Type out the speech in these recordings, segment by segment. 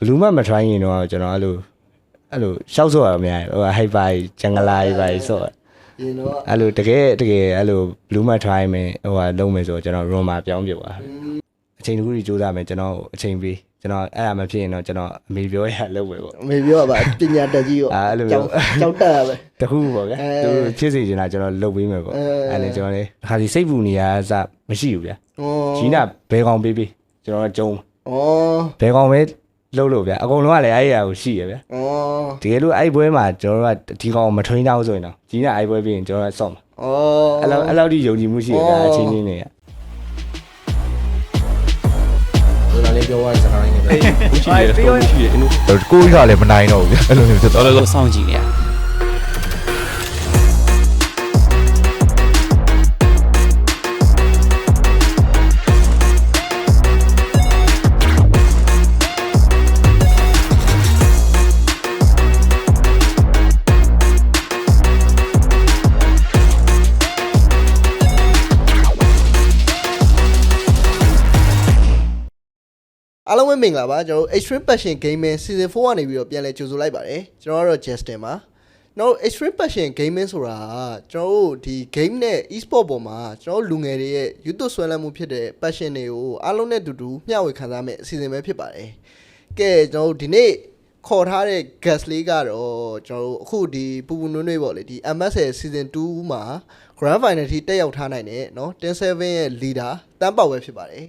ဘလူးမမ try ရင်တော့ကျွန်တော်အဲ့လိုအဲ့လိုရှောက်ဆော့ရမရဟိုဟိုက်ပါဂျန်ဂလာကြီးပါဆော့ရင်တော့အဲ့လိုတကယ်တကယ်အဲ့လိုဘလူးမ try မယ်ဟိုဟာလုံးမယ်ဆိုတော့ကျွန်တော် room မှာပြောင်းပြပါအချိန်တစ်ခုကြီးစူးစမ်းမယ်ကျွန်တော်အချိန်ပေးကျွန်တော်အဲ့ဒါမဖြစ်ရင်တော့ကျွန်တော်အမေပြောရလုပ်မယ်ပေါ့အမေပြောပါပညာတတ်ကြီးရောအာအဲ့လိုမျိုးကြောက်တက်ရပဲတခုပေါ့ဗျာအဲသူဖြစ်စီချင်တာကျွန်တော်လုပ်ပေးမယ်ပေါ့အဲအဲ့ဒါကျွန်တော်လေခါစီစိတ်ပူနေရအစမရှိဘူးဗျာဩဂျီနာဘဲကောင်ပေးပေးကျွန်တော်ကျုံဩဘဲကောင်ပဲ လှုပ်လို့ဗျာအကုန်လုံးကလည်းအဲ့ဒီအရာကိုရှိရဗျာဩတကယ်လို့အဲ့ဘွဲမှာကျွန်တော်တို့ကဒီကောင်ကိုမထွင်းတော့ဆိုရင်တော့ဂျီနာအဲ့ဘွဲပြီးရင်ကျွန်တော်ကစော့မှာဩအဲ့လောက်အဲ့လောက်ထိယုံကြည်မှုရှိရဗျာအော်အချင်းချင်းတွေကဒါလည်းပြောရစကားရင်းနေပဲ ရှိတယ်ပြောရှိတယ်အင်းကိုကြီးကလည်းမနိုင်တော့ဘူးဗျအဲ့လိုမျိုးဖြစ်သွား တော်တော်စောင့်ကြည့်နေရ အားလုံးပဲမင်္ဂလာပါကျွန်တော်တို့ Extreme Passion Gaming Season 4ကနေပြီးတော့ပြန်လည်ကြိုဆိုလိုက်ပါတယ်ကျွန်တော်ကတော့ Justin ပါကျွန်တော်တို့ Extreme Passion Gaming ဆိုတာကကျွန်တော်တို့ဒီ game နဲ့ e-sport ပေါ်မှာကျွန်တော်တို့လူငယ်တွေရဲ့ YouTube ဆွဲလန်းမှုဖြစ်တဲ့ passion တွေကိုအားလုံးနဲ့အတူတူမျှဝေခံစားမယ့်အစီအစဉ်ပဲဖြစ်ပါတယ်ကဲကျွန်တော်တို့ဒီနေ့ခေါ်ထားတဲ့ guest လေးကတော့ကျွန်တော်တို့အခုဒီပူပူနွေးနွေးပေါ့လေဒီ MSL Season 2မှာ Grand Final ထိတက်ရောက်ထားနိုင်တဲ့เนาะ107ရဲ့ leader တန်းပေါက်ပဲဖြစ်ပါတယ်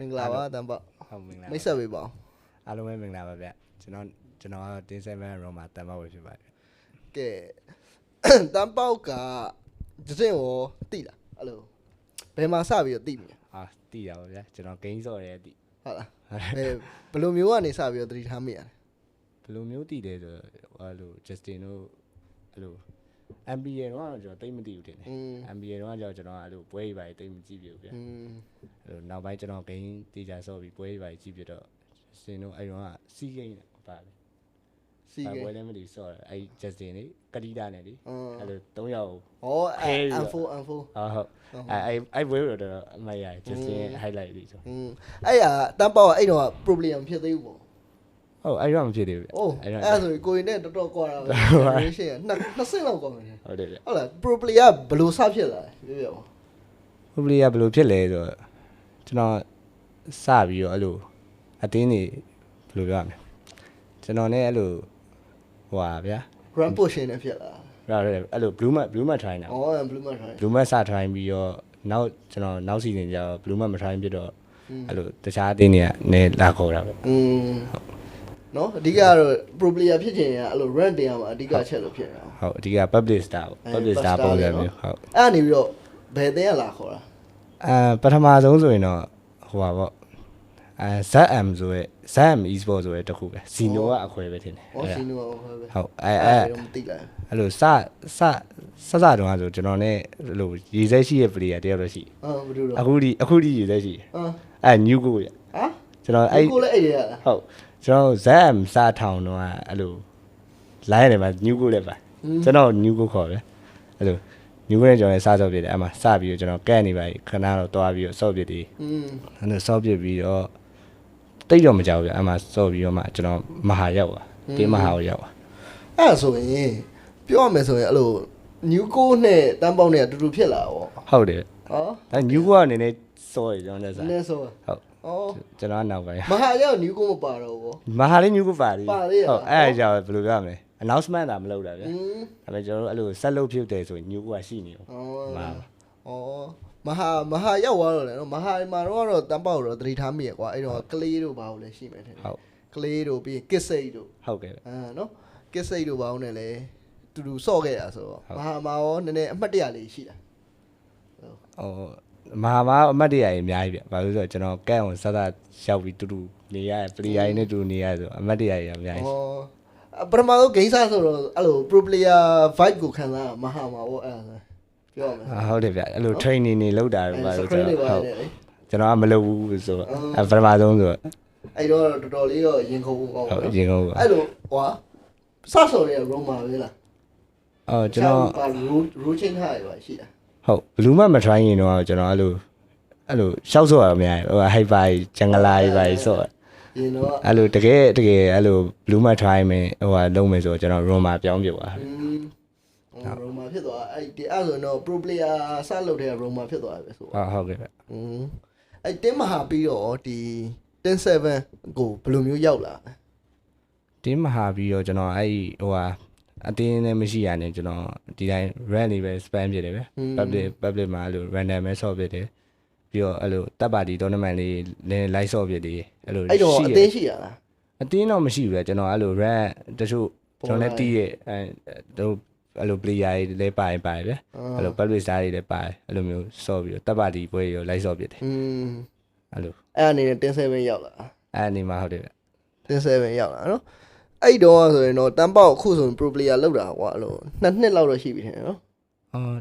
မင်္ဂလာပါတန်းပေါက် ဟုတ်မင်္ဂလာမိတ်ဆက်ပေးပါဦးအားလုံးပဲမင်္ဂလာပါဗျကျွန်တော်ကျွန်တော်ကတော့တင်း7 room မှာတန်ပါဝယ်ဖြစ်ပါတယ်ကဲတန်ပေါက်ကဒစင်ကိုတိလားအဲ့လိုဘယ်မှာစပြီးတော့တိမိလဲဟာတည်တာပါဗျာကျွန်တော် game ဆော့ရဲတည်ဟုတ်လားဘယ်ဘယ်လိုမျိုးကနေစပြီးတော့သတိထားမိရလဲဘယ်လိုမျိုးတည်တယ်ဆိုတော့အဲ့လို Justin တို့အဲ့လို MBA တော့ကျွန်တော်တိတ်မသိဘူးထင်တယ် MBA တော့ကျွန်တော်ကျွန်တော်အဲ့လိုပွဲကြီးပါတိတ်မကြည့်ပြဘူးဗျအဲ့လိုနောက်ပိုင်းကျွန်တော်ဂိမ်းတေချာဆော့ပြီးပွဲကြီးပါကြည့်ပြတော့ရှင်တို့အဲ့တော့ကစီးဂိမ်းနဲ့ပါပဲစီးဂိမ်းပွဲလည်းမသိဆော့တယ်အဲ့ Justin လေကတိတာနဲ့လေအဲ့လို၃ယောက်ဟော M4 M4 ဟုတ်ဟုတ်အဲ့အဲ့ပွဲတော့အမရ Justin highlight လေးဆိုอืมအဲ့ဟာတန်ပေါ့အဲ့တော့ problem ဖြစ်သေးဘူးပေါ့ ဟုတ်အဲ့ဒါမဖြစ်သေးဘူးဗျအိုးအဲ့ဒါဆိုကိုရင်နဲ့တော်တော်ကွာတာပဲ generation က20လောက်ကွာမယ်ဟုတ်တယ်ဗျဟုတ်လား pro player ဘယ်လိုစဖြစ်လာလဲပြောပြပါ pro player ဘယ်လိုဖြစ်လဲဆိုတော့ကျွန်တော်စပြီးတော့အဲ့လိုအတင်းနေဘယ်လိုပြောရမလဲကျွန်တော်နဲ့အဲ့လိုဟိုပါဗျာ grand pushing နဲ့ဖြစ်လာဒါလည်းအဲ့လို blue mat blue mat ထိုင်းတာဩ blue mat ထိုင်း blue mat စထိုင်းပြီးတော့နောက်ကျွန်တော်နောက်စီနေကြတော့ blue mat မထိုင်းဖြစ်တော့အဲ့လိုတခြားအတင်းတွေကလည်းလာခေါ်တာပဲอืมဟုတ်าะအဓိကကတော့ pro player ဖြစ်ချင်ရင်အဲ့လို rank တင်ရမှာအဓိကချက်လို့ဖြစ်နေတာဟုတ်အဓိက public star ပေါ့အဲ public star public star ပုံစံလေးနော်မျိုးဟုတ်အဲ့ဒါနေပြီးတော့ဘယ်တင်ရလာခေါ်တာအဲပထမဆုံးဆိုရင်တော့ဟိုပါပေါ့အဲ ZM ဆိုရဲ ZM e-sport ဆိုရဲတခုပဲ Zeno ကအခွဲပဲထင်တယ်ဟောအဲ့ဒါစီနိုဟောပဲဟုတ်အဲအဲ့အဲတော့မသိလိုက်အဲ့လိုစစစစတုန်းကဆိုကျွန်တော်နဲ့အဲ့လိုရေးစဲရှိရဲ့ player တယောက်တော့ရှိအာဘယ်လိုတော့အခုဒီအခုဒီရေးစဲရှိအာအဲ new go ရဟာကျွန်တော်အဲ့အဲ့ကိုလည်းအဲ့ရလားဟုတ် ကျွန်တော် ZM စထောင်တော့အဲ့လို line ထဲမှာ new go လည်းပါကျွန်တော် new go ခေါ်တယ်အဲ့လို new go နဲ့ကျွန်တော်လည်းစစော့ပြတယ်အဲ့မှာစပြီးတော့ကျွန်တော်ကက်နေပါခဏတော့တွားပြီးတော့စော့ပြတယ်อืมအဲ့လိုစော့ပြပြီးတော့တိတ်တော့မကြောက်ဘူးဗျအဲ့မှာစော့ပြီးတော့မှကျွန်တော်မဟာရောက်ပါတင်းမဟာကိုရောက်ပါအဲ့ဒါဆိုရင်ပြောရမယ်ဆိုရင်အဲ့လို new go နဲ့တန်းပေါက်နဲ့အတူတူဖြစ်လာတော့ဟုတ်တယ်ဟောဒါ new go ကနေနေ စော့ရကျွန်တော်လည်းနစားည်းနည်းဆိုဟုတ်ဩကျွန်တော်ကနောက်ပိုင်းမဟာရောက် new go မပါတော့ဘူးမဟာလေး new go ပါလေပါသေးရလားဟုတ်အဲ့ဒါကြောင့်ဘယ်လိုပြောရမလဲ announcement တာမလုပ်တာဗျာอืมဒါပေမဲ့ကျွန်တော်တို့အဲ့လိုဆက်လုပ်ဖြစ်တယ်ဆိုရင် new go ကရှိနေအောင်ဩမှဩမဟာမဟာရောက်သွားတော့လေနော်မဟာမှာတော့တော့တန်းပေါက်တော့သတိထားမိရကွာအဲ့တော့ကလေးတို့ဘာလို့လဲရှိမယ်ထင်တယ်ဟုတ်ကလေးတို့ပြီးကစ်စိတ်တို့ဟုတ်ကဲ့ဗျအာနော်ကစ်စိတ်တို့ဘာလို့လဲလဲတူတူစော့ခဲ့ရဆိုတော့ဟုတ်မဟာမှာရောနည်းနည်းအမှတ်တရလေးရှိတာဟို မဟာမအမတ်တရကြီးအများကြီးဗျဘာလို့လဲဆိုတော့ကျွန်တော်ကဲအောင်ဆက်ဆက်ရှောက်ပြီးတူတူနေရ player တွေနဲ့တူနေရဆိုအမတ်တရကြီးအများကြီးဩအပထမဆုံးဂိမ်းစားဆိုတော့အဲ့လို pro player vibe ကိုခံစားရမဟာမှာပေါ့အဲ့ဒါဆိုပြောရမယ်အာဟုတ်တယ်ဗျအဲ့လို training တွေလုပ်တာတော့ဘာစလို့ခရကျွန်င်းတွေတော်ပါဟုတ်နေလေကျွန်တော်ကမလုပ်ဘူးဆိုတော့အပထမဆုံးဆိုတော့အဲ့တော့တော်တော်လေးတော့ရင်ခုန်အောင်ဟုတ်နော်ရင်ကုန်ပါအဲ့လိုဟွာစဆော်ရဲ့ room မှာပဲလားအော်ကျွန်တော်ပါ rule rule change ထားရပါရှိတာ ဟုတ်ဘလူးမမ try ရင်တော့ကျွန်တော်အဲ့လိုအဲ့လိုရှောက်ဆော့ရမရဟိုဟိုက်ပါဂျန်ဂလာကြီးပါဆော့ရင်တော့အဲ့လိုတကယ်တကယ်အဲ့လို blue mat try မယ်ဟိုဟာလုံးမယ်ဆိုတော့ကျွန်တော် room မှာပြောင်းပြသွားတယ်ဟုတ် room မှာဖြစ်သွားအဲ့ဒီအဲ့ဆိုတော့ pro player စလုပ်တဲ့ room မှာဖြစ်သွားတယ်ဆိုတော့ဟုတ်ဟုတ်ကဲ့ဗျอืมအဲ့ team မှာပြီးတော့ဒီ107ကိုဘယ်လိုမျိုးရောက်လာလဲ team မှာပြီးတော့ကျွန်တော်အဲ့ဟိုဟာ အတင်းလည်းမရှိရနဲ့ကျွန်တော်ဒီတိုင်း run နေပဲ spam ဖြစ်တယ်ဗျ public public မှာအဲ့လို random ပဲ solve ဖြစ်တယ်ပြီးတော့အဲ့လိုတပ်ပါတီ tournament လေးလည်း live solve ဖြစ်တယ်အဲ့လိုအဲ့တော့ရှိအတယ်တင်းရှိရလားအတင်းတော့မရှိဘူးလေကျွန်တော်အဲ့လို run တချို့ပေါ်ကျွန်တော်လာလည်းတီးရဲ့အဲတို့အဲ့လို player တွေလည်းပါရင်ပါတယ်ဗျအဲ့လို public star တွေလည်းပါတယ်အဲ့လိုမျိုး solve ပြီးတော့တပ်ပါတီပွဲရော live solve ဖြစ်တယ်อืมအဲ့လိုအဲ့အနေနဲ့107ရောက်လာအဲ့အနေမှာဟုတ်တယ်ဗျ107ရောက်လာနော် အဲ့တော့ဆိုရင်တော့တန်ပေါက်အခုဆိုရင် pro player လောက်တာကွာအဲ့လိုနှစ်နှစ်လောက်တော့ရှိပြီထင်တယ်နော် အော်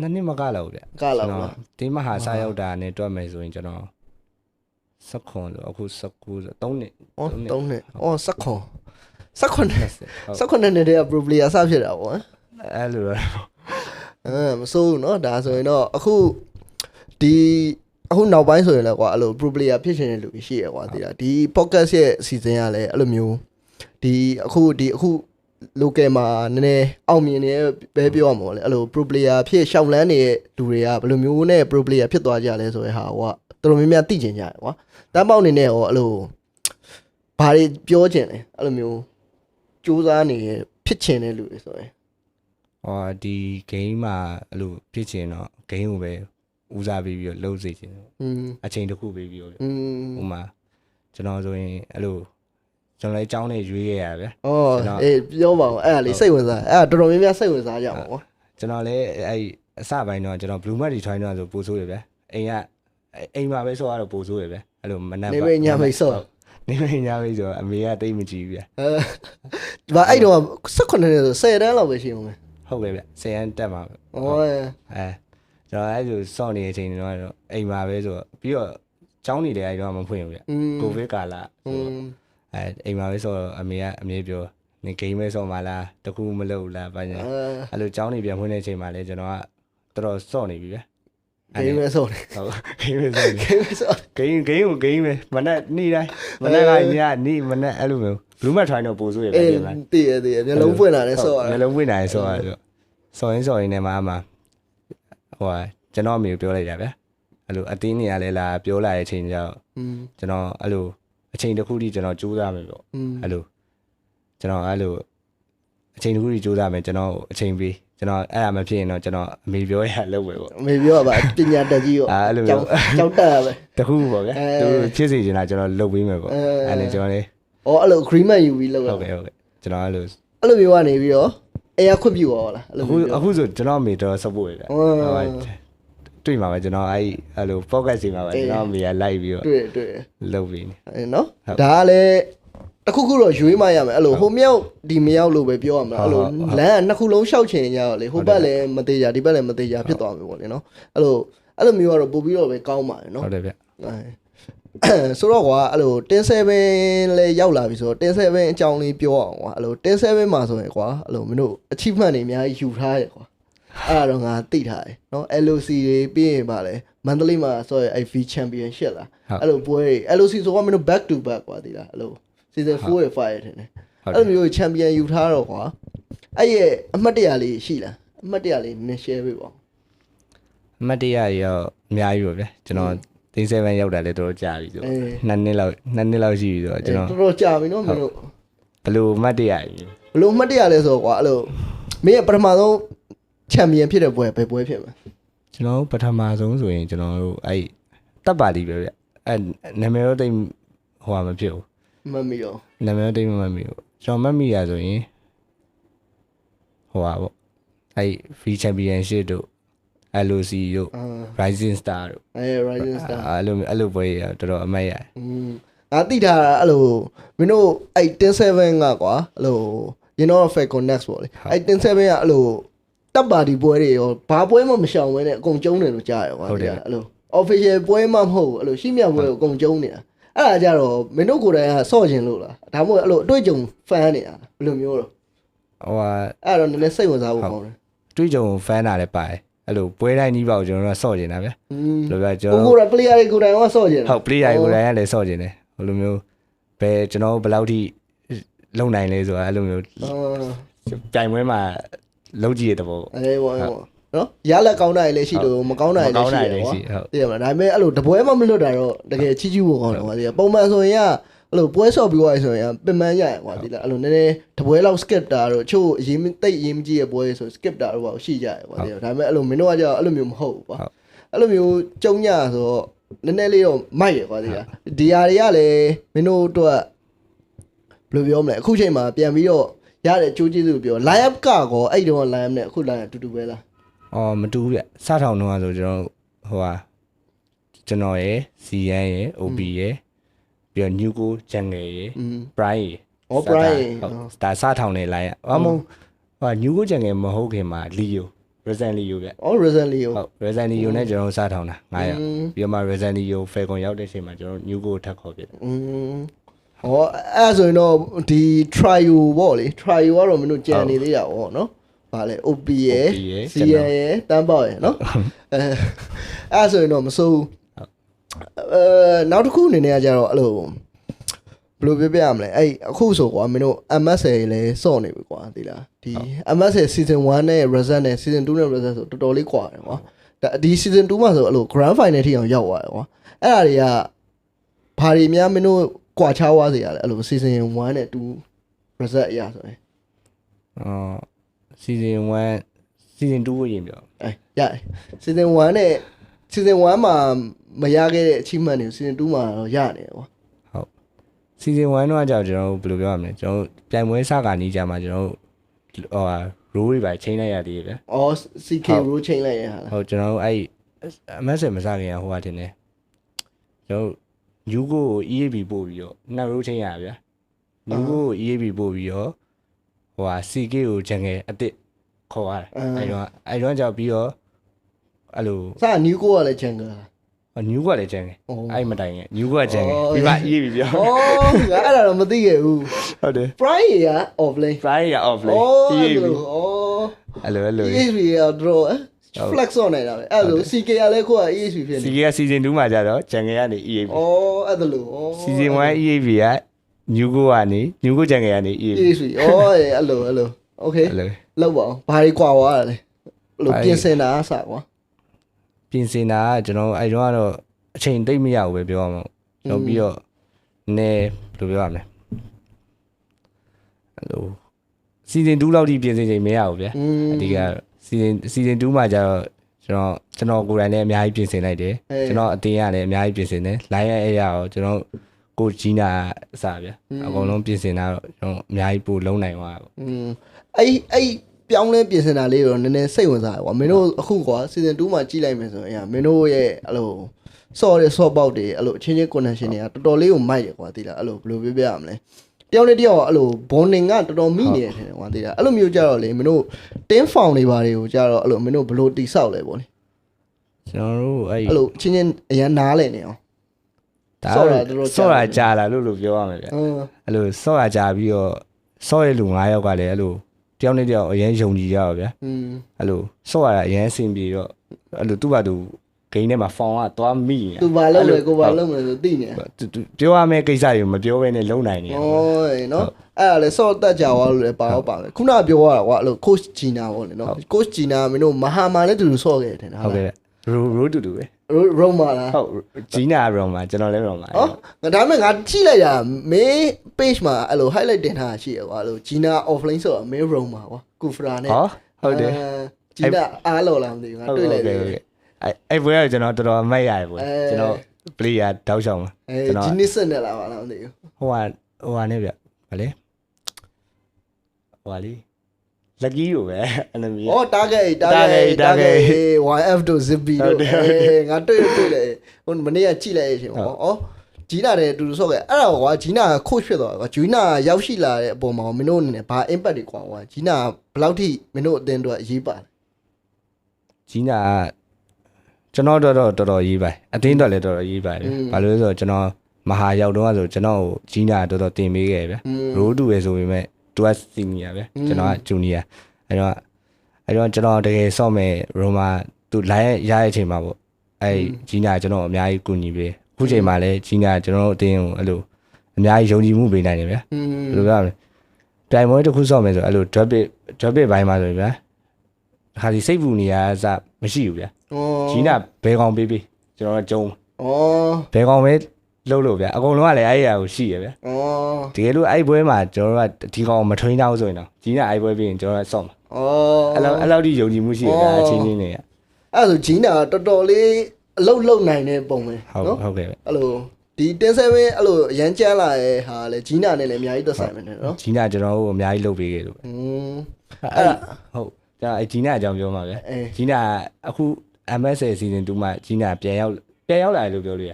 နှစ်နှစ်မကလောက်ဗျ ကလောက်လား တင်းမဟာစာရောက်တာနဲ့တွက်မယ်ဆိုရင်ကျွန်တော်စခွန်လို့အခုစကူ3နှစ် ဩ သုံး 3 နှစ် နှစ်ဩစက်ခွန်စက်ခွန် 20ဟုတ် စက်ခွန်နှစ်တည်းက pro player စဖြစ်တာပေါ့ဟမ် အဲ့လိုတော့ အဲမစိုးဘူးเนาะဒါဆိုရင်တော့အခုဒီအခုနောက်ပိုင်းဆိုရင်လည်းကွာအဲ့လို pro player ဖြစ်ရှင်တဲ့လူကြီးရှိရကွာဒီလားဒီ podcast ရဲ့ season ကလည်းအဲ့လိုမျိုး ဒီအခုဒီအခု local မှာနည်းနည်းအောင်မြင်နေပဲပြောရမှာလေအဲ့လို pro player ဖြစ်ရှောင်းလန်းနေတဲ့လူတွေကဘယ်လိုမျိုးနဲ့ pro player ဖြစ်သွားကြလဲဆိုတဲ့ဟာကတော်တော်များများသိကျင်ကြတယ်ကွာတန်းပေါက်နေနဲ့ရောအဲ့လိုဘာတွေပြောကျင်လဲအဲ့လိုမျိုးစူးစမ်းနေဖြစ်ချင်တဲ့လူတွေဆိုရင်ဟောဒီ game မှာအဲ့လိုဖြစ်ချင်တော့ game ကိုပဲဦးစားပေးပြီးတော့လှုပ်စေချင်တယ်အချိန်တစ်ခုပေးပြီးတော့ဥမာကျွန်တော်ဆိုရင်အဲ့လို ကျွန်တော်လည်းအကြောင်းနဲ့ရွေးခဲ့ရဗျာ။အော်အေးပြောပါဦးအဲ့ဒါလေးစိတ်ဝင်စားအဲ့ဒါတော်တော်များများစိတ်ဝင်စားကြပါဘော။ကျွန်တော်လည်းအဲ့အစပိုင်းတော့ကျွန်တော် blue mat တွေထိုင်းတော့ဆိုပိုဆိုးတယ်ဗျာ။အိမ်ကအိမ်မှာပဲဆော့ရတော့ပိုဆိုးတယ်ဗျာ။အဲ့လိုမနှက်ပါ။နေမညမိတ်ဆော့နေမညမိတ်ဆိုအမေကတိတ်မကြည့်ဗျာ။အဲဒါအဲ့တော့18နှစ်ဆို10တန်းလောက်ပဲရှိအောင်ပဲ။ဟုတ်ပဲဗျာ။10တန်းတက်ပါပဲ။အော်အဲကျွန်တော်အဲ့လိုဆော့နေတဲ့အချိန်တော့အိမ်မှာပဲဆိုပြီးတော့ကျောင်းနေတယ်အဲ့တော့မဖွင့်ဘူးဗျာ။ကိုဗစ်ကာလဆိုတော့ အဲအိမ်မှာပဲဆိုတော့အမေကအမေပြောနေဂိမ်းပဲဆော့မှာလားတခုမလုပ်ဘူးလားဘာညာအဲအဲ့လိုကျောင်းနေပြန်ဖွင့်တဲ့အချိန်မှာလဲကျွန်တော်ကတော်တော်စော့နေပြီဗျဂိမ်းပဲဆော့တယ်ဟုတ်ဂိမ်းပဲစော့နေဂိမ်းပဲဆော့ဂိမ်းဂိမ်းကိုဂိမ်းပဲမနက်နေ့တိုင်းမနက်ကညနေ့မနက်အဲ့လိုမျိုးဘလူးမတ်ထိုင်တော့ပို့ဆိုရပဲအေးပြန်လာတည်ရတည်ရမျက်လုံးပွင့်လာတဲ့ဆော့ရမျိုးလုံးဝင်နိုင်ဆော့ရဆိုဆော့ရင်းဆော့ရင်းနဲ့မှအမှဟိုကျွန်တော်အမေကိုပြောလိုက်တာဗျအဲ့လိုအတင်းနေရလဲလာပြောလာတဲ့အချိန်ကျတော့อืมကျွန်တော်အဲ့လို အချိန်တစ်ခုထိကျွန်တော်ကြိုးစားမယ်ပေါ့อืมအဲ့လိုကျွန်တော်အဲ့လိုအချိန်တစ်ခုထိကြိုးစားမယ်ကျွန်တော်အချိန်ပေးကျွန်တော်အဲ့ဒါမဖြစ်ရင်တော့ကျွန်တော်အမေပြောရလုပ်မယ်ပေါ့အမေပြောပါပညာတက်ကြီးရောအဲ့လိုကြောမျိုးက်ကြောက်တက်ရပဲတခုပေါ့ဗျာအဲသူဖြစ်စီချင်တာကျွန်တော်လုပ်ပေးမယ်ပေါ့အဲအဲ့ဒါကျွန်တော်လေဩအဲ့လို agreement ယူပြီးလောက်ရဟုတ်ကဲ့ဟုတ်ကဲ့ကျွန်တော်အဲ့လိုအဲ့လိုမျိုးကနေပြီးတော့အဲရခွင့်ပြုရောလားအဲ့လိုအခုမျိုးပြောအခုဆိုကျွန်တော်အမေတော် support ရဗျာဟု တ်ဟုတ်တွေ့မှာပဲကျွန်တော်အဲ့အဲ့လို focus စီမှာပဲအေးကျွန်တော်အမေကလိုက်ပြီးတော့တွေ့တွေ့လုပ်ပြီးနေအဲနော်ဟုတ်ဒါကလည်းတစ်ခုခုတော့ရွေးမှရမယ်အဲ့လိုဟိုမြောက်ဒီမြောက်လို့ပဲပြောရမှာအဲ့လိုဟုတ်ဟုတ်လမ်းကနှစ်ခုလုံးရှောက်ချင်ကြတော့လေဟိုဘက်လည်းမသေးကြဒီဘက်လည်းမသေးကြဖြစ်သွားမယ်ပေါ့လေနော်အဲ့လိုအဲ့လိုမျိုးကတော့ပို့ပြီးတော့ပဲကောင်းပါတယ်နော်ဟုတ်တယ်ဗျအဲဆိုတော့ကွာအဲ့လို10 7လဲရောက်လာပြီဆိုတော့10 7အကြောင်းလေးပြောအောင်ကွာအဲ့လို10 7မှာဆိုရင်ကွာအဲ့လိုမင်းတို့ achievement တွေအများကြီးယူထားရကွာ အဲ့ဒါတော့ငါသိထားတယ်နော် LOC တွေပြီးရင်ပါလေမန္တလေးမှာဆိုရင်အဲ့ V championship လားဟုတ်အဲ့လိုပွဲတွေ LOC ဆိုတော့မင်းတို့ back to back ကွာဒီလားအဲ့လို season 4ရဲ့5ရဲ့ထင်တယ်ဟုတ်အဲ့တယ်လိုမျိုး champion ယူထားတော့ကွာအဲ့ရဲ့အမှတ်တရလေးရှိလားအမှတ်တရလေးနည်း share ပေးပါဦးအမတ်တရရောအများကြီးပေါ့ဗျာကျွန်တော်တင်း7ရောက်တာလည်းတော်တော်ကြာပြီဆိုအေးနှစ်နှစ်လောက်နှစ်နှစ်လောက်ရှိပြီဆိုတော့ကျွန်တော်တော်တော်ကြာပြီနော်မင်းတို့ဘယ်လိုအမတ်တရကြီးဘလို့အမှတ်တရလဲဆိုတော့ကွာအဲ့လိုမင်းရဲ့ပထမဆုံး ချန်ပီယံဖြစ်တဲ့ပွဲဘယ်ပွဲဖြစ်မလဲကျွန်တော်တို့ပထမဆုံးဆိုရင်ကျွန်တော်တို့အဲ့တပ်ပါလီပဲဗျအဲ့နာမည်တော့တိတ်ဟိုဟာမဖြစ်ဘူးမမီတော့နာမည်တော့တိတ်မမှတ်မိဘူးကျွန်တော်မှတ်မိရဆိုရင်ဟိုဟာပေါ့အဲ့ V Championship တို့ LOC တို့အာ Rising Star တို့အဲ Rising Star အဲ့လိုအဲ့လိုပွဲရတော်တော်အမတ်ရอืมငါတိထားတာအဲ့လိုမင်းတို့အဲ့107ကကွာအဲ့လို you know fair connect ပေါ့လေအဲ့107ကအဲ့လို တပ်ပါတီပွဲတွေရောဘာပွဲမှမရှောင်ဘဲနဲ့အကုန်ကျုံးတယ်လို့ကြားရကွာအဲ့လို official ပွဲမှမဟုတ်ဘူးအဲ့လိုရှိမြပွဲကိုအကုန်ကျုံးနေတာအဲ့ဒါကြတော့မင်းတို့ကိုယ်တိုင်ကစော့ကျင်လို့လားဒါမှမဟုတ်အဲ့လိုအတွေ့အကြုံ fan နေတာဘယ်လိုမျိုးတော့ဟိုဟာအဲ့တော့နည်းနည်းစိတ်ဝင်စားဖို့ကောင်းတယ်တွေးကြုံဖန်တာလည်းပါတယ်အဲ့လိုပွဲတိုင်းကြီးပေါ့ကျွန်တော်တို့ကစော့ကျင်တာဗျอืมဘယ်လိုပြောကျွန်ကိုတော်ကိုယ်တိုင် player တွေကိုယ်တိုင်ကစော့ကျင်တာဟုတ် player ကိုယ်တိုင်ကလည်းစော့ကျင်တယ်ဘယ်လိုမျိုးဘယ်ကျွန်တော်ဘယ်လောက်ထိလုံနိုင်လဲဆိုတာအဲ့လိုမျိုးအော်ပြိုင်ပွဲမှာ လုံးကြည့်ရတဲ့ဘောပေါ့အေးဘောဘောနော်ရလက်ကောင်းတာလည်းရှိတယ်မကောင်းတာလည်းရှိတယ်ကွာဟုတ်သိရမလားဒါပေမဲ့အဲ့လိုတပွဲမှမလွတ်တာတော့တကယ်ချီးကျူးဖို့ကောင်းတယ်ကွာသိရပုံမှန်ဆိုရင်ကအဲ့လိုပွဲဆော့ပြီးသွားရဆိုရင်ပင်ပန်းရရကွာသိလားအဲ့လိုနည်းနည်းတပွဲလောက် skip တာတော့ချို့အရင်တိတ်အရင်မကြည့်ရပွဲဆို skip တာတော့ဘာရှိကြရကွာသိရဒါပေမဲ့အဲ့လိုမင်းတို့ကကြောက်အဲ့လိုမျိုးမဟုတ်ဘူးကွာအဲ့လိုမျိုးကြုံညဆိုတော့နည်းနည်းလေးတော့မိုက်ရကွာသိလားဒီဟာတွေကလည်းမင်းတို့တို့ကဘယ်လိုပြောမလဲအခုချိန်မှာပြန်ပြီးတော့ ရတဲ့အကျိုးကျေးဇူးပြော line up ကကောအဲ့ဒီတော့ line up နဲ့အခု line up အတူတူပဲလားအော်မတူဘူးဗျစထောင်တော့ဆိုကျွန်တော်ဟိုဟာကျွန်တော်ရယ်စီယန်ရယ် OB ရယ်ပြီးတော့ new go jungle ရယ် prime ရယ် oh prime ဒါစထောင်နေ line up အမဟုတ်ဟို new go jungle မဟုတ်ခင်မှာ leo Resident Leo ဗျ။အော် Resident Leo ။ဟုတ် Resident Leo နဲ့ကျွန်တော်စထောင်တာ900။ပြီးတော့မှ Resident Leo Falcon ရောက်တဲ့အချိန်မှာကျွန်တော် New Go ထပ်ခေါ်ပြတယ်။อืม ဟောအဲ့ဒါဆိုရင်တော့ဒီ trial ပေါ့လေ trial ကတော့မင်းတို့ကြံနေသေးတာပေါ့နော်ဗာလဲ OP ရယ် OP ရယ် CN ရယ်တန်းပေါက်ရယ်နော်အဲအဲ့ဒါဆိုရင်တော့မစိုးဘူးအဲနောက်တစ်ခုအနေနဲ့ကကြတော့အဲ့လိုဘယ်လိုပြောပြရမလဲအဲ့အခုဆိုကွာမင်းတို့ MSA လည်းစော့နေပြီကွာသိလားဒီ MSA season 1နဲ့ result နဲ့ season 2နဲ့ result ဆိုတော်တော်လေးကွာတယ်ကွာဒါဒီ season 2မှာဆိုအဲ့လို grand final ထိအောင်ရောက်သွားတယ်ကွာအဲ့ဒါတွေကဘာတွေများမင်းတို့ ကွာခြားသွားစေရလဲအဲ့လို season 1နဲ့ 2 result အရာဆိုရင်အော် season 1 season 2ကိုရင်ပြောအဲရတယ် season 1နဲ့ season 1မှာမရခဲ့တဲ့ achievement တွေ season 2မှာတော့ရနေတယ်ကွာ season 1တော့ကြောက်ကျွန်တော်တို့ဘယ်လိုပြောရမလဲကျွန်တော်တို့ပြိုင်ပွဲစကားနီးကြမှာကျွန်တော်တို့ဟိုဟာ role တွေပါချိန်လိုက်ရသေးတယ်ဗျအော် CK rule change လိုက်ရဟာလားဟုတ်ကျွန်တော်တို့အဲ့ MS မစခင်ကဟိုဟာတင်တယ်ကျွန်တော် ယူကို EAB ပို့ပြီးတော့နှစ် role ချိန်ရဗျာယူကို EAB ပို့ပြီးတော့ဟိုဟာ CK ကိုဂျန်ငယ်အစ်စ်ခေါ်ရတယ်အဲ့တော့အဲ့တော့ကြောက်ပြီးတော့အဲ့လိုစ new ကိုကလည်း jungle လားနယူးကလည်းဂျန်ငယ်အော်အဲ့မတိုင်ငယ်နယူးကဂျန်ငယ်အော်ပြီးမှ EAB ပြောအော်ငါအဲ့ဒါတော့မသိခဲ့ဘူးဟုတ်တယ် prime ရ off lane Friday ရ off လေအော် EAB အော်အဲ့လိုအဲ့လို ESP ရ draw flex on နေတာပဲအဲ့လို CK ရလည်းကိုက ESP ဖြစ်နေ CK က season 2မှာကြတော့ဂျန်ငယ်ကနေ EAB အော်အဲ့ဒါလို့အော် season 1 EAB က new go ကနေ new go ဂျန်ငယ်ကနေ EAB ESP အော်အဲ့လိုအဲ့လို okay အဲ့လိုလောက်ပါအောင်ဘာတွေကွာသွားတာလဲအဲ့လိုဘာတွေပြင်ဆင်တာအစကွာပြင်ဆင်တာကကျွန်တော်အဲ့တော့ကတော့အချိန်တိတ်မရဘူးပဲပြောရမှာကျွန်တော်ပြီးတော့နည်းဘယ်လိုပြောရမလဲအဲ့လို season 2လောက်ထိပြင်ဆင်ချိန်မရဘူးဗျာอืมအဓိက season season 2မှာကျတော့ကျွန်တော်ကျွန်တော်ကိုယ်တိုင်လည်းအများကြီးပြင်ဆင်လိုက်တယ်အေးကျွန်တော်အတင်းရလည်းအများကြီးပြင်ဆင်တယ် line ရဲ့အရာရောကျွန်တော်ကိုဂျီနာအစားဗျာအကုန်လုံးပြင်ဆင်တာတော့ကျွန်တော်အများကြီးပို့လုံးနိုင်သွားတာပေါ့อืมအဲ့အဲ့ပြောင်းလဲပြင်ဆင်တာလေးတော့နည်းနည်းစိတ်ဝင်စားတယ်ကွာမင်းတို့အခုကွာ season 2မှာကြီးလိုက်မယ်ဆိုရင်အမင်းတို့ရဲ့အဲ့လိုဆော့တဲ့ဆော့ပေါက်တွေအဲ့လိုအချင်းချင်း connection တွေကတော်တော်လေးကိုမိုက်တယ်ကွာသိလားအဲ့လိုဘယ်လိုပြောပြရမလဲတ ယောက်နဲ့တယောက်ကအဲ့လို bonding ကတော်တော်မိနေတယ်ထင်တယ်ကွာသိလားအဲ့လိုမျိုးကြတော့လေမင်းတို့ team found တွေပါတွေကိုကြတော့အဲ့လိုမင်းတို့ဘယ်လိုတိဆောက်လဲပေါ့လေကျွန်တော်တို့အဲ့အဲ့လိုအချင်းချင်းအရန်နားလဲနေအောင် ဒါဆော့တော့တာတော်တော်ကြာဆော့တာတယ်ကြာလာလို့လို့ပြောရမယ်ဗျာအင်းအဲ့လိုဆော့တာကြာပြီးတော့ဆော့ရဲ့လူ9ယောက်ကလည်းအဲ့လိုတယောက်နဲ့တယောက်အရင်ယုံကြည်ကြတော့ဗျာอืมအဲ့လိုဆော့ရတာအရင်အဆင်ပြေတော့အဲ့လိုသူ့ဘာသူ ဂိမ်းထဲမှာဖောင်ကသွားမိနေသူဘာလုပ်လဲကိုဘာလုပ်မလဲဆိုသိနေတယ်သူသူပြောရမယ့်ကိစ္စတွေမပြောဘဲနဲ့လုံနိုင်နေတယ်။အော်နော်အဲ့ဒါလေဆော့တက်ကြသွားလို့လည်းပါတော့ပါမယ်။ခုနကပြောရတာကွာအဲ့လို coach Gina ပေါ့လေနော်။ coach Gina မင်းတို့မဟာမာနဲ့တူတူဆော့ခဲ့တယ်ထင်တာဟုတ်ကဲ့ရိုရိုတူတူပဲ။ Roma လားဟုတ်ဂျီနာရောမှာကျွန်တော်လည်းရောမှာ။ဟောငါဒါမဲ့ငါကြည့်လိုက်တာမင်း page မှာအဲ့လို highlight တင်ထားတာရှိရကွာအဲ့လို Gina offline ဆိုတာမင်း Roma ကွာ။ Kufra နဲ့ဟောဟုတ်တယ်ဂျီနာအားလော်လာမသိဘူးငါတွေ့လိုက်တယ်ဟုတ်ကဲ့ အဲ့အဲ့ဘွဲကကျွန်တော်တော်တော်အမိုက်ရတယ်ဘွဲအဲကျွန်တော် player တောက်ချောင်းမှာ။အဲကျွန်တော်ဂျီနစ်စနဲ့လာပါလားမသိဘူးဟိုဟာဟိုဟာနဲ့ဗျဗာလေဟိုဟာလေလက်ကီးကိုပဲအဲ့လိုမျိုး။အော် target target target target YF တို့ Zippy ဟုတ်တို့တယ်အဲငါတွေ့တွေ့တယ်ဟိုမနေ့ကကြည့်လိုက်ရရှင်ပေါ့။အော်ဂျီနာတဲ့တူတူဆော့ခဲ့အဲ့ဒါကွာဂျီနာခို့ဖြစ်သွားကွာဂျီနာရောက်ရှိလာတဲ့အပေါ်မှာမင်းတို့အနေနဲ့ဘာ impact တွေကွာကွာဂျီနာဘယ်လောက်ထိမင်းတို့အတင်းတို့အရေးပါလဲဂျီနာက ကျွန်တော်တော့တော့တော်တော်ရေးပါတယ်အတင်းတော့လည်းတော်တော်ရေးပါတယ်ဘာလို့လဲဆိုတော့ကျွန်တော်မဟာရောက်တော့ဆိုကျွန်တော်ကိုဂျီနာတော်တော်တင်ပေးခဲ့ဗျရိုးတူပဲဆိုပေမဲ့သူကစီနီယာပဲကျွန်တော်ကဂျူနီယာအဲ့တော့အဲ့တော့ကျွန်တော်တကယ်ဆော့မယ်ရိုမာသူလိုင်းရတဲ့အချိန်မှာပေါ့အဲ့ဂျီနာကျွန်တော်အများကြီးကူညီပေးအခုချိန်မှာလည်းဂျီနာကျွန်တော်တို့အတင်းကိုအဲ့လိုအများကြီးယုံကြည်မှုပေးနိုင်တယ်ဗျာอืมဘယ်လိုပြောရမလဲပြိုင်ပွဲတစ်ခုဆော့မယ်ဆိုအဲ့လို drop it drop it ဘိုင်းမှာဆိုရင်ဗျာခါဒီစိတ်ပူနေရအစ မရှိဘူးဗျာဩဂျီနာဘဲကောင်ပေးပေးကျွန်တော်ကကျုံးဩဘဲကောင်ပဲလှုပ်လို့ဗျာအကုန်လုံးကလည်းအဲ့ဒီအရာကိုရှိရဗျာဩတကယ်လို့အဲ့ပွဲမှာကျွန်တော်တို့ကဒီကောင်မထွင်းတော့ဆိုရင်တော့ဂျီနာအဲ့ပွဲပြီးရင်ကျွန်တော်ကဆော့မှာဩအဲ့လောက်အဲ့လောက်ထိယုံကြည်မှုရှိရဗျာအချင်းချင်းနေရအဲ့ဒါဆိုဂျီနာတော်တော်လေးအလုတ်လုတ်နိုင်တဲ့ပုံပဲဟုတ်နော်ဟုတ်ကဲ့ဗျအဲ့လိုဒီ10 7အဲ့လိုအရန်ကျန်းလာတဲ့ဟာလေဂျီနာနဲ့လည်းအများကြီးသက်ဆိုင်မယ်နော်ဂျီနာကျွန်တော်တို့အများကြီးလှုပ်ပေးခဲ့လို့อืมအဲ့ဒါဟုတ် ကျွန်တော်ဂျီနာအကြောင်းပြောမှာပဲဂျီနာအခု MSA season 2မှာဂျီနာပြန်ရောက်ပြန်ရောက်လာတယ်လို့ပြောလို့ရ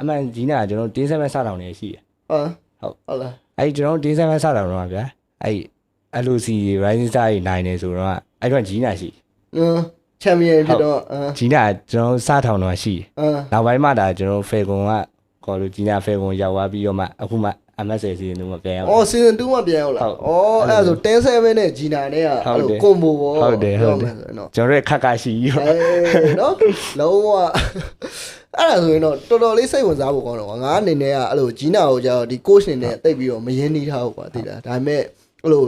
အမှန်ဂျီနာကကျွန်တော်တင်းဆက်မဲ့စတောင်နေရှိတယ်ဟုတ်ဟုတ်ဟုတ်လားအဲ့ကျွန်တော်တင်းဆက်မဲ့စတောင်တော့ဗျာအဲ့ LOC Rising Star ကြီးနိုင်နေဆိုတော့အဲ့တော့ဂျီနာရှိอืมချန်ပီယံဖြစ်တော့ဂျီနာကျွန်တော်စထောင်တော့ရှိနောက်ပိုင်းမှဒါကျွန်တော်ဖေကွန်ကခေါ်လို့ဂျီနာဖေကွန်ရောက်သွားပြီးတော့မှအခုမှ MSA season 2မှာပြန်ရောက်အော် season 2မှာပြန်ရောက်လာဟုတ်အော်အဲ့ဒါဆို10 7နဲ့ဂျီနာနဲ့ကဟုအဲ့တ်လိုတယ်ကွန်ဘိုပေါ့ဟုတ်တယ်ဟုတ်တယ်ပြောမယ်ဆိုရင်တော့ကျွန်တော်ရဲ့ခက်ခါရှိရောအေးနော်လုံးဝအဲ့ဒါဆိုရင်တော့တော်တော်လေးစိတ်ဝင်စားဖို့ကောင်းတော့ကွာငါအနေနဲ့ကအဲ့လိုဂျီနာကိုကြာတော့ဒီ coach အနေနဲ့တိတ်ပြီးတော့မရင်းနှီးထားဘူးကွာသိလားဒါပေမဲ့အဲ့လို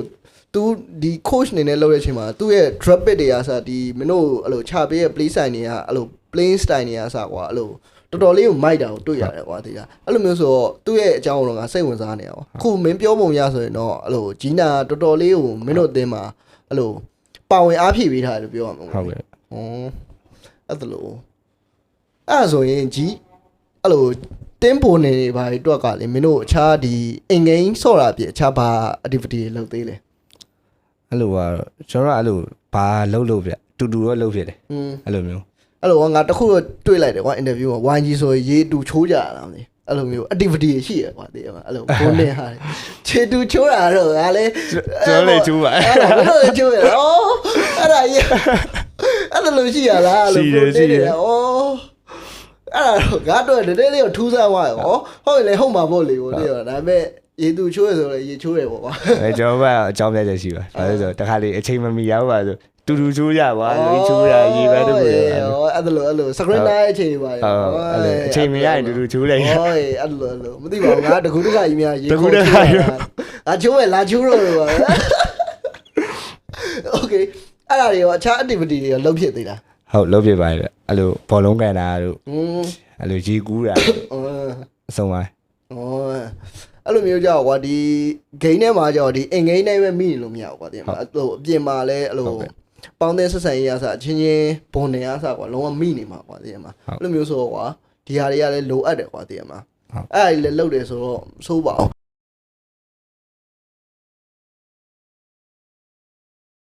तू ဒီ coach အနေနဲ့လုပ်တဲ့အချိန်မှာသူ့ရဲ့ drop bit တွေကစဒီမင်းတို့အဲ့လိုခြာပေးရဲ့ play style တွေကအဲ့လို playing style တွေကစကွာအဲ့လို တော်တော်လေးကိုမိုက်တာကိုတွေ့ရတယ်ကွာသိလားအဲ့လိုမျိုးဆိုတော့သူ့ရဲ့အကြောင်းကိုတော့ငါစိတ်ဝင်စားနေရပါခုမင်းပြောပုံရဆိုရင်တော့အဲ့လိုဂျီနာတော်တော်လေးကိုမင်းတို့အသင်းမှာအဲ့လိုပါဝင်အားဖြည့်ပေးထားတယ်လို့ပြောရမှာဟုတ်ကဲ့။ဟောအဲ့ဒါလို့အဲ့ဒါဆိုရင်ကြီးအဲ့လိုတင်းပုံနေတွေဘာတွေတွက်ကလေမင်းတို့အခြားဒီအင်ဂိမ်းဆော့တာပြအခြားဘာ activity တွေလုပ်သေးလဲအဲ့လိုကတော့ကျွန်တော်ကအဲ့လိုဘာလှုပ်လို့ဗျတူတူတော့လှုပ်ဖြစ်တယ်။อืมအဲ့လိုမျိုး အဲ့လိုငါတခုတော့တွေ့လိုက်တယ်ကွာ interview မှာ YG ဆိုရင်ရေတူချိုးကြတာမသိအဲ့လိုမျိုး activity တွေရှိရကွာတည်ရမှာအဲ့လိုဘုန်းနေဟာခြေတူချိုးတာတော့ငါလေကျွန်တော်လည်းကျူးပါအဲ့ဒါဘယ်လိုလဲချိုးရလဲဩအဲ့ဒါရေအဲ့ဒါလို့ရှိရလားအဲ့လိုရှိတယ်ရှိတယ်ဩအဲ့ဒါတော့ငါတော့တည်းလေးကိုထူးဆန်းသွားရောဟုတ်ရင်လေဟုတ်မှာပေါ့လေကိုသိရဒါပေမဲ့ရေတူချိုးရဆိုတော့ရေချိုးရပေါ့ကွာအဲကျွန်တော်ကအကြောင်းပြချက်ရှိပါဘာလို့လဲဆိုတော့တခါလေအချိန်မမီရောက်ပါဆို တူတူချိုးရပါလူချိုးရရေးပဲတူတူရဩအဲ့ဒါလို့အဲ့လို screen တိုင်းအချိန်ပါရောဟုတ်အဲ့လိုအချိန်မရရင်တူတူချိုးလိုက်ရဟောအဲ့လိုအဲ့လိုမသိပါဘူးငါတကူတကကြီးများရေတကူတကကြီးငါချိုးရလာချိုးတော့လို့ပါ Okay အဲ့ဒါတွေရောအခြား activity တွေရောလုပ်ဖြစ်သေးလားဟုတ်လုပ်ပြပါရဲ့အဲ့လိုဘောလုံးကန်တာတို့อืมအဲ့လိုရေကူးတာအော်အဆုံးပါအော်အဲ့လိုမျိုးကြောက်ကွာဒီ game ထဲမှာကြောက်ဒီအင်ဂိမ်းတိုင်းပဲမိနေလို့မရဘူးကွာတင်မှာအဲ့လိုအပြင်မှာလဲအဲ့လိုဟုတ်ကဲ့ ပေါင်းတဲ့ဆက်ဆံရေးအစားအချင်းချင်းဘွန်နေအစားကွာလုံးဝမိနေမှာကွာတင်မှာဟုတ်အဲ့လိုမျိုးဆိုတော့ကွာဒီဟာတွေကလည်းလိုအပ်တယ်ကွာတင်မှာဟုတ်အဲ့ဒါကြီးလည်းလုပ်တယ်ဆိုတော့စိုးပါအောင်